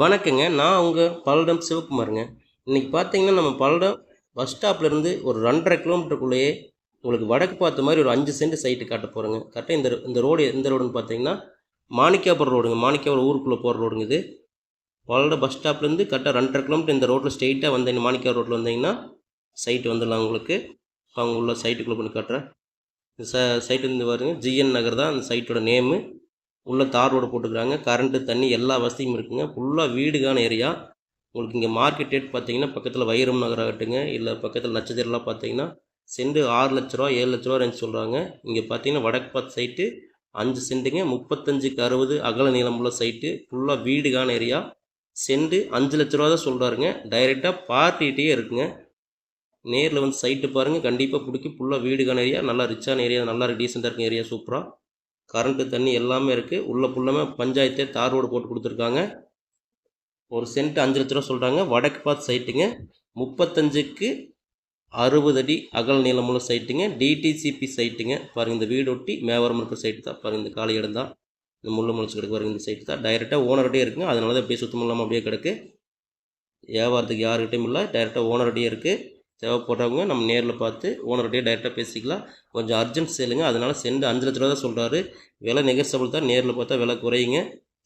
வணக்கங்க. நான் உங்கள் பல்லடம் சிவகுமாருங்க. இன்றைக்கி பார்த்தீங்கன்னா நம்ம பல்லடம் பஸ் ஸ்டாப்லேருந்து ஒரு ரெண்டரை கிலோமீட்டருக்குள்ளேயே உங்களுக்கு வடக்கு பார்த்த மாதிரி ஒரு அஞ்சு சென்ட் சைட்டு காட்ட போகிறேங்க கரெக்டாக இந்த இந்த ரோடு எந்த ரோடுன்னு பார்த்தீங்கன்னா மாணிக்காபுரம் ரோடுங்க மாணிக்காபுரம் ஊருக்குள்ளே போகிற ரோடுங்க இது. பல்லடம் பஸ் ஸ்டாப்லேருந்து கரெக்டாக ரெண்டரை கிலோமீட்டர் இந்த ரோட்டில் ஸ்ட்ரெயிட்டாக வந்தீங்க மாணிக்கா ரோட்டில் வந்தீங்கன்னா சைட்டு வந்துடலாம் உங்களுக்கு. அவங்க உள்ள சைட்டுக்குள்ளே பண்ணி காட்டுறேன் இந்த ச சைட்டு வந்து பாருங்க ஜிஎன் நகர் தான் அந்த சைட்டோட நேமு உள்ளே தார் ரோடு போட்டுக்கிறாங்க. கரண்ட்டு தண்ணி எல்லா வசதியும் இருக்குங்க. ஃபுல்லாக வீடுக்கான ஏரியா உங்களுக்கு இங்கே மார்க்கெட் ரேட் பார்த்தீங்கன்னா பக்கத்தில் வைரம் நகர் ஆகட்டுங்க இல்லை பக்கத்தில் நட்சத்திரம்லாம் பார்த்தீங்கன்னா செண்டு ஆறு லட்ச ரூபா ஏழு லட்ச ரூபா ரேஞ்ச் சொல்கிறாங்க இங்கே பார்த்தீங்கன்னா வடக்கு பார்த்து சைட்டு அஞ்சு சென்ட்டுங்க முப்பத்தஞ்சுக்கு அறுபது அகல நீளமுள்ள சைட்டு ஃபுல்லாக வீடுகான ஏரியா செண்டு அஞ்சு லட்ச ரூபா தான் சொல்கிறாருங்க டைரெக்டாக பார்ட்டிகிட்டே இருக்குங்க. நேரில் வந்து சைட்டு பாருங்கள் கண்டிப்பாக பிடிக்கி ஃபுல்லாக வீடுகான ஏரியா நல்லா ரிச்சான ஏரியா நல்லா டீசெண்டாக இருக்கும் ஏரியா சூப்பராக கரண்ட்டு தண்ணி எல்லாமே இருக்குது உள்ள ஃபுல்லாமே பஞ்சாயத்தே தார் ரோடு போட்டு கொடுத்துருக்காங்க. ஒரு சென்ட் அஞ்சு லட்ச ரூபா சொல்கிறாங்க வடக்கு பார்த்து சைட்டுங்க. முப்பத்தஞ்சுக்கு அறுபது அடி அகல் நீளமுள்ள சைட்டுங்க. டிடிசிபி சைட்டுங்க. பாருங்கள் இந்த வீடு ஒட்டி மேவரம் இருக்கிற சைட்டு தான். பாருங்கள் இந்த காலி இடம் தான். இந்த முள்ளு முளைச்சு கிடக்கு பாருங்கள் இந்த சைட்டு தான். டைரெக்டாக ஓனர்கிட்டே இருக்குங்க. அதனால தான் அப்படியே சுத்தம் இல்லாமல் அப்படியே கிடக்கு. வியாபாரத்துக்கு யாருக்கிட்டையும் இல்லை. டைரெக்டாக ஓனர்கிட்டயே இருக்குது தேவைப்படுறவங்க நம்ம நேரில் பார்த்து ஓனர்கிட்டயே டைரெக்டாக பேசிக்கலாம். கொஞ்சம் அர்ஜென்ட் சேலுங்க அதனால் சென்ட் அஞ்சு லட்ச ரூபா தான் சொல்கிறாரு விலை நெகர்சபிள் தான். நேரில் பார்த்தா விலை குறையுங்க.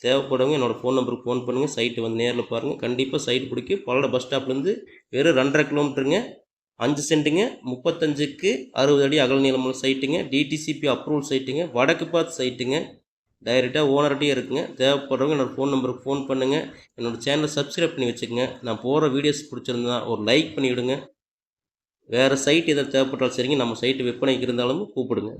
தேவைப்படுறவங்க என்னோடய ஃபோன் நம்பருக்கு ஃபோன் பண்ணுங்கள் சைட்டு வந்து நேரில் பாருங்கள் கண்டிப்பாக சைட்டு பிடிக்கும் பல்லட பஸ் ஸ்டாப்லேருந்து வெறும் ரெண்டரை கிலோமீட்டருங்க அஞ்சு சென்ட்டுங்க. முப்பத்தஞ்சுக்கு அறுபது அடி அகல் நீளமுள்ள சைட்டுங்க டிடிசிபி அப்ரூவல் சைட்டுங்க வடக்கு பார்த்து சைட்டுங்க டைரெக்டாக ஓனர்கிட்டே இருக்குங்க. தேவைப்படுறவங்க என்னோடய ஃபோன் நம்பருக்கு ஃபோன் பண்ணுங்கள் என்னோடய சேனலை சப்ஸ்கிரைப் பண்ணி வச்சுக்கோங்க. நான் போகிற வீடியோஸ் பிடிச்சிருந்தா ஒரு லைக் பண்ணிவிடுங்க வேறு சைட் எதாவது தேவைப்பட்டாலும் சரிங்க நம்ம சைட்டு விற்பனைக்கு இருந்தாலும் கூப்பிடுங்க.